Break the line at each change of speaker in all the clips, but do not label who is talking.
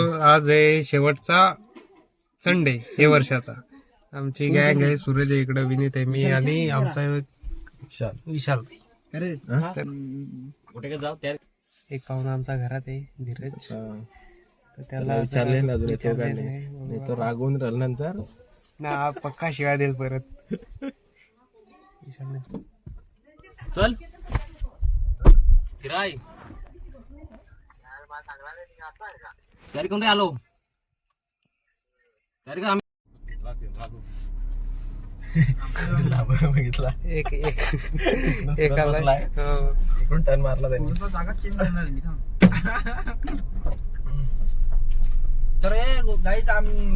आज आहे शेवटचा संडे हे वर्षाचा. आमची गँग आहे सूरज आहे इकडं विनीत आहे मी आणि आमचा एक विशाल. तर
कुठे जाऊ? त्या
एक पाहुणा आमचा घरात आहे धीरज. तर त्याला
विचारले अजून येतो का
विचारले
नाही तो रागवून राहिला नंतर.
ना पक्का शिवाय देईल परत. विशालने
चल. फिराय. तयारी कोण रे आलो तयारी का
बघितला.
एक एक.
नुसरत
एक आलाय.
बसलाय.
हो.
इकडून टर्न मारला त्यांनी.
तर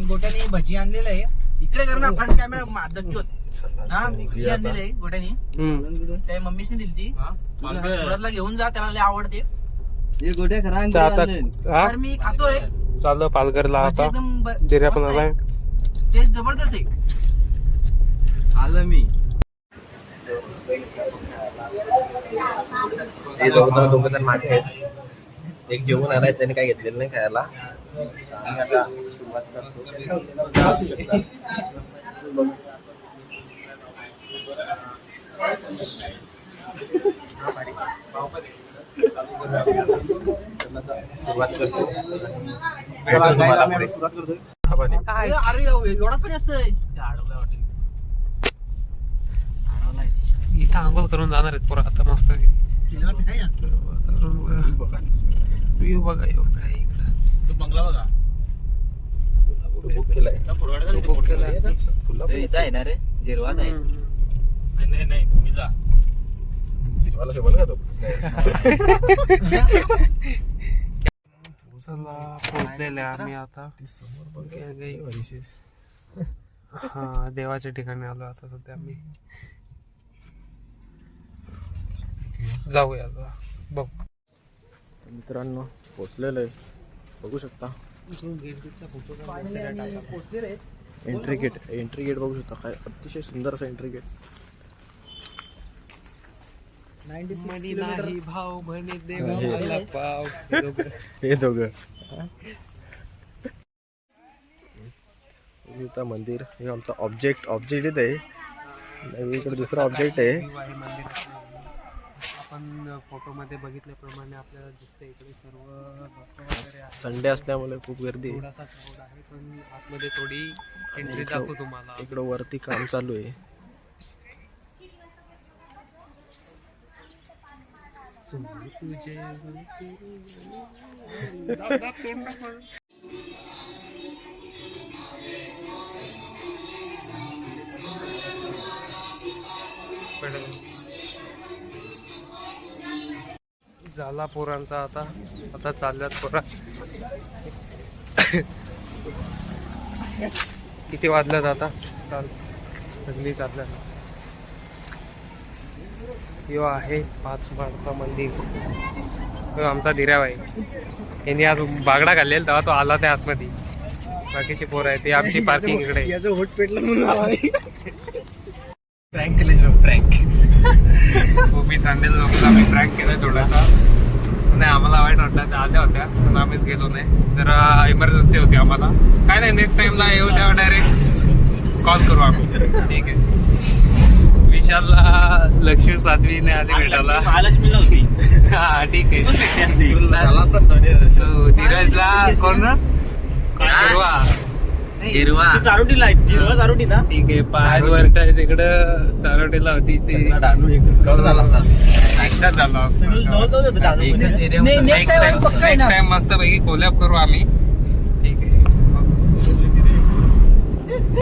गोट्याने भजी आणलेलं आहे. इकडे कर ना फ्रंट कॅमेरा मादकचोत हा भजी आणलेलं आहे गोट्याने. त्या मम्मीने दिली ती सुरतला घेऊन जा त्याला आवडते.
तर आता हा?
तर मी खातोय.
चाललो पालघरला आता.
एकदम ब-
दिऱ्या पण
मस्त आहे.
आलाय
टेस्ट जबरदस्त आहे. आलं मी.
ते दोघं दोघं जण मागे आहेत. एक जेवण आलाय त्याने काय घेतलेलं नाही खायला. आम्ही आता सुरुवात करतो असू शकता. बघ. सुरुवात करतो भेटू तुम्हाला पुढे. हा, बने.
अरे अरे, एवढा पण असतंय
इथं आंघोळ करून जाणार आहेत पोरं आता मस्त व्ह्यू बघा येऊ काय इकडं
बंगला बघा
तो बुक केलाय
तो book केलाय.
तुला
आहे ना रे जिरवाच आहे. नाही नाही मी जा
मला शोभल का तो
चला पोहोचलेले आम्ही आता. हा देवाच्या ठिकाणी आलो आता सध्या आम्ही. जाऊया आता. बघ.
मित्रांनो पोचलेलो आहे बघू शकता. एंट्री गेट एंट्री गेट बघू शकता. काय अतिशय सुंदर असं एंट्री गेट
मनी नाही भाव म्हणे देवा मला पाव हे दोघं.
हे दोघं. मंदिर हे आमचा ऑब्जेक्ट ऑब्जेक्ट इथे आहे. इकडे दुसरा ऑब्जेक्ट आहे.
व्ह्यू आहे मंदिराचा. आपण फोटो मध्ये बघितल्याप्रमाणे आपल्याला दिसतंय इकडे सर्व वगैरे.
संडे असल्यामुळे खूप गर्दी. आहे
थोडासा crowd आहे पण आतमध्ये थोडी एंट्री दाखवू तुम्हाला.
इकडं वरती काम चालू आहे.
झाला पोरांचा आता. आता चालल्यात पोरा. किती वाजल्यात आता? चाल. सगळी चालल्यात. यो आहे पाच माळचा मंदिर. तो आमचा दिराबाई यांनी आज बागडा घाललेला तेव्हा तो आला त्या आतमध्ये. बाकीची पोर आहे ते आमची पार्किंग इकडे. आहे.
याचं होट पेटलं म्हणून प्रँक केलं प्रँक
हो मी आम्ही ट्रॅक केलाय थोडासा. नाही आम्हाला वाईट वाटलं त्या आल्या होत्या पण आम्हीच गेलो नाही. जरा इमर्जन्सी होती आम्हाला. काय नाही नेक्स्ट टाइमला येऊ द्या डायरेक्ट कॉल करू आम्ही. ठीक आहे. विशालला लक्ष्मी सातवीने आली भेटायला.
महालक्ष्मीला होती.
हा ठीक आहे. So, धीरजला कोण? हिरवा.
हिरवा. चारोटीला आहे. हिरवा चारोटी ना?
ठीक आहे पारवरच्या तिकडं चारोटीला होती ती.
सगळा डानू एक कवर झाला असता.
एकदाच झाला असता.
नेक्स्ट टाइम पक्का आहे
नेक्स्ट
ना.
टाइम मस्त पैकी कोलॅप करू आम्ही.